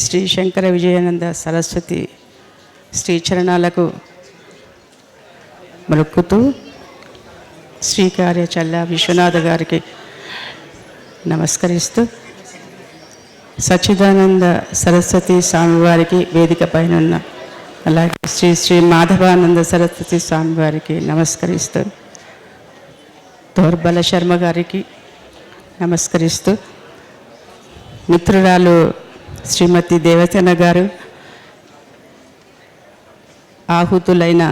శ్రీ శంకర విజయానంద సరస్వతి శ్రీ చరణాలకు మొక్కుతూ శ్రీకార్య చల్ల విశ్వనాథ గారికి నమస్కరిస్తూ సచ్చిదానంద సరస్వతి స్వామివారికి వేదిక పైన ఉన్న అలాగే శ్రీ శ్రీ మాధవానంద సరస్వతి స్వామివారికి నమస్కరిస్తూ దౌర్బల శర్మ గారికి నమస్కరిస్తూ మిత్రురాలు శ్రీమతి దేవసేన గారు ఆహుతులైన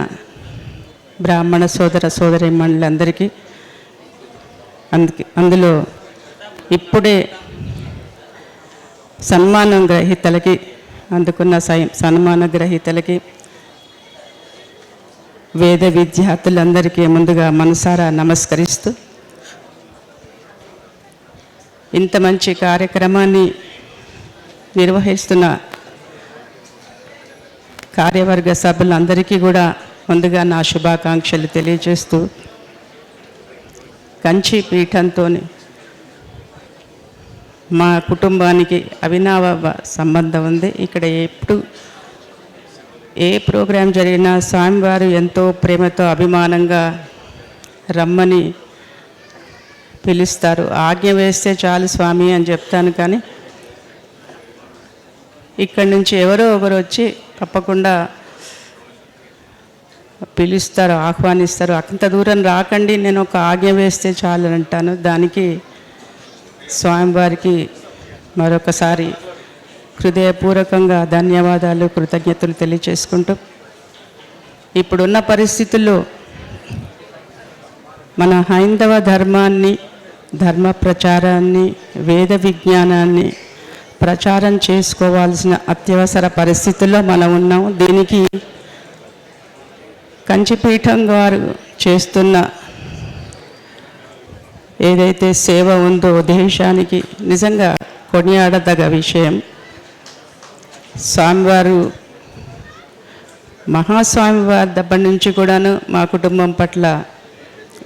బ్రాహ్మణ సోదర సోదరిమణులందరికీ అందుకే అందులో ఇప్పుడే సన్మానం గ్రహీతలకి అందుకున్న సై- సన్మాన గ్రహీతలకి వేద విద్యార్థులందరికీ ముందుగా మనసారా నమస్కరిస్తూ ఇంత మంచి కార్యక్రమాన్ని నిర్వహిస్తున్న కార్యవర్గ సభ్యులందరికీ కూడా ముందుగా నా శుభాకాంక్షలు తెలియజేస్తూ కంచి పీఠంతో మా కుటుంబానికి అవినావ సంబంధం ఉంది. ఇక్కడ ఎప్పుడు ఏ ప్రోగ్రాం జరిగినా స్వామివారు ఎంతో ప్రేమతో అభిమానంగా రమ్మని పిలుస్తారు. ఆజ్ఞ వేస్తే చాలు స్వామి అని చెప్తాను కానీ ఇక్కడి నుంచి ఎవరో ఒకరు వచ్చి తప్పకుండా పిలుస్తారు ఆహ్వానిస్తారు. అంత దూరం రాకండి నేను ఒక ఆజ్ఞ వేస్తే చాలు అని అంటాను. దానికి స్వామివారికి మరొకసారి హృదయపూర్వకంగా ధన్యవాదాలు కృతజ్ఞతలు తెలియచేసుకుంటూ ఇప్పుడున్న పరిస్థితుల్లో మన హైందవ ధర్మాన్ని ధర్మ ప్రచారాన్ని వేద విజ్ఞానాన్ని ప్రచారం చేసుకోవాల్సిన అత్యవసర పరిస్థితుల్లో మనం ఉన్నాం. దీనికి కంచిపీఠం వారు చేస్తున్న ఏదైతే సేవ ఉందో దేశానికి నిజంగా కొనియాడదగ విషయం. స్వామివారు మహాస్వామి వారి దగ్గర నుంచి కూడాను మా కుటుంబం పట్ల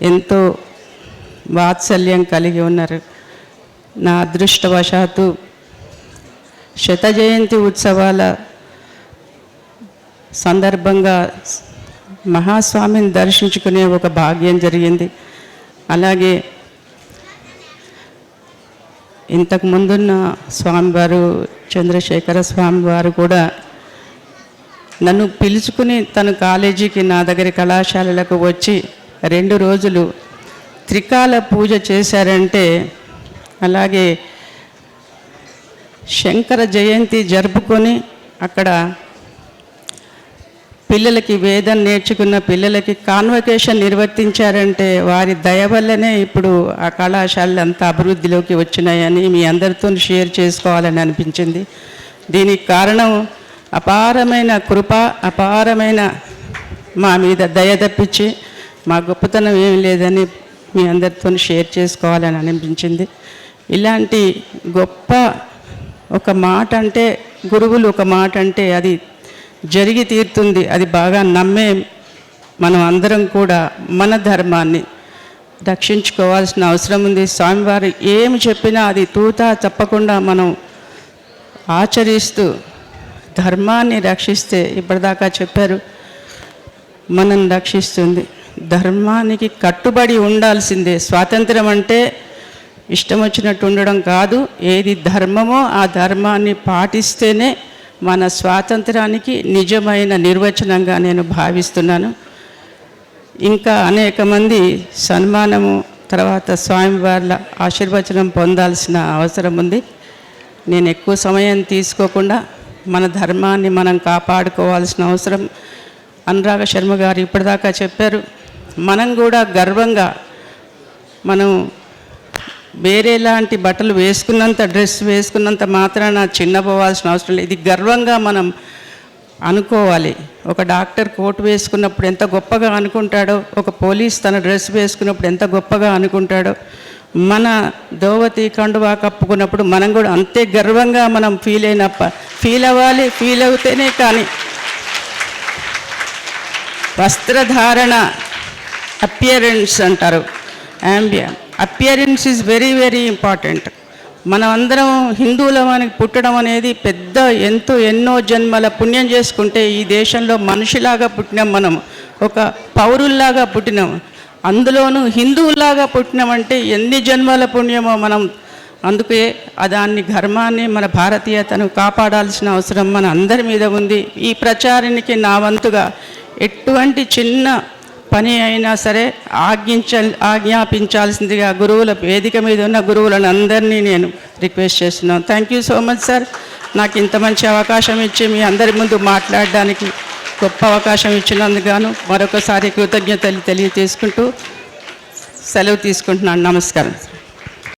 ఎంతో వాత్సల్యం కలిగి ఉన్నారు. నా అదృష్టవశాత్తు శత జయంతి ఉత్సవాల సందర్భంగా మహాస్వామిని దర్శించుకునే ఒక భాగ్యం జరిగింది. అలాగే ఇంతకు ముందున్న స్వామివారు చంద్రశేఖర స్వామివారు కూడా నన్ను పిలుచుకుని తను కాలేజీకి నా దగ్గర కళాశాలలకు వచ్చి రెండు రోజులు త్రికాల పూజ చేశారంటే అలాగే శంకర జయంతి జరుపుకొని అక్కడ పిల్లలకి వేదం నేర్చుకున్న పిల్లలకి కాన్వకేషన్ నిర్వర్తించారంటే వారి దయ వల్లనే ఇప్పుడు ఆ కళాశాలలు అంత అభివృద్ధిలోకి వచ్చినాయని మీ అందరితో షేర్ చేసుకోవాలని అనిపించింది. దీనికి కారణం అపారమైన కృప అపారమైన మా మీద దయ తప్పించి మా గొప్పతనం ఏం లేదని మీ అందరితో షేర్ చేసుకోవాలని అనిపించింది. ఇలాంటి గొప్ప ఒక మాట అంటే గురువులు ఒక మాట అంటే అది జరిగి తీరుతుంది. అది బాగా నమ్మే మనం అందరం కూడా మన ధర్మాన్ని రక్షించుకోవాల్సిన అవసరం ఉంది. స్వామివారు ఏమి చెప్పినా అది తూతా తప్పకుండా మనం ఆచరిస్తూ ధర్మాన్ని రక్షిస్తే ఇప్పటిదాకా చెప్పారు. మనం రక్షిస్తుంది. ధర్మానికి కట్టుబడి ఉండాల్సిందే. స్వాతంత్రం అంటే ఇష్టం వచ్చినట్టు ఉండడం కాదు. ఏది ధర్మమో ఆ ధర్మాన్ని పాటిస్తేనే మన స్వాతంత్రానికి నిజమైన నిర్వచనంగా నేను భావిస్తున్నాను. ఇంకా అనేక మంది సన్మానము తర్వాత స్వామివార్ల ఆశీర్వచనం పొందాల్సిన అవసరం ఉంది. నేను ఎక్కువ సమయం తీసుకోకుండా మన ధర్మాన్ని మనం కాపాడుకోవాల్సిన అవసరం అనురాగ శర్మ గారు ఇప్పటిదాకా చెప్పారు. మనం కూడా గర్వంగా మనం వేరేలాంటి బట్టలు వేసుకున్నంత డ్రెస్ వేసుకున్నంత మాత్రాన చిన్నపోవాల్సిన అవసరం లేదు. ఇది గర్వంగా మనం అనుకోవాలి. ఒక డాక్టర్ కోట్ వేసుకున్నప్పుడు ఎంత గొప్పగా అనుకుంటాడో ఒక పోలీస్ తన డ్రెస్ వేసుకున్నప్పుడు ఎంత గొప్పగా అనుకుంటాడో మన దోవతి కండువా కప్పుకున్నప్పుడు మనం కూడా అంతే గర్వంగా మనం ఫీల్ అయినప్ప ఫీల్ అవ్వాలి ఫీల్ అవుతేనే కానీ. వస్త్రధారణ అపియరెన్స్ అంటారు. Ambience appearance is very very important మనం అందరం హిందువులమని పుట్టడం అనేది పెద్ద ఎంతో ఎన్నో జన్మల పుణ్యం చేసుకుంటే ఈ దేశంలో మనిషిలాగా పుట్టినాం మనం. ఒక పౌరుల్లాగా పుట్టినాం. అందులోనూ హిందువులాగా పుట్టినామంటే ఎన్ని జన్మల పుణ్యమో మనం అందుకే దాన్ని ధర్మాన్ని మన భారతీయతను కాపాడాల్సిన అవసరం మన అందరి మీద ఉంది. ఈ ప్రచారానికి నా వంతుగా ఎటువంటి చిన్న పని అయినా సరే ఆజ్ఞించ ఆజ్ఞాపించాల్సిందిగా గురువుల వేదిక మీద ఉన్న గురువులను అందరినీ నేను రిక్వెస్ట్ చేస్తున్నాను. Thank you so much sir నాకు ఇంత మంచి అవకాశం ఇచ్చి మీ అందరి ముందు మాట్లాడడానికి గొప్ప అవకాశం ఇచ్చినందుకు మరొకసారి కృతజ్ఞతలు తెలియజేసుకుంటూ సెలవు తీసుకుంటున్నాను. నమస్కారం.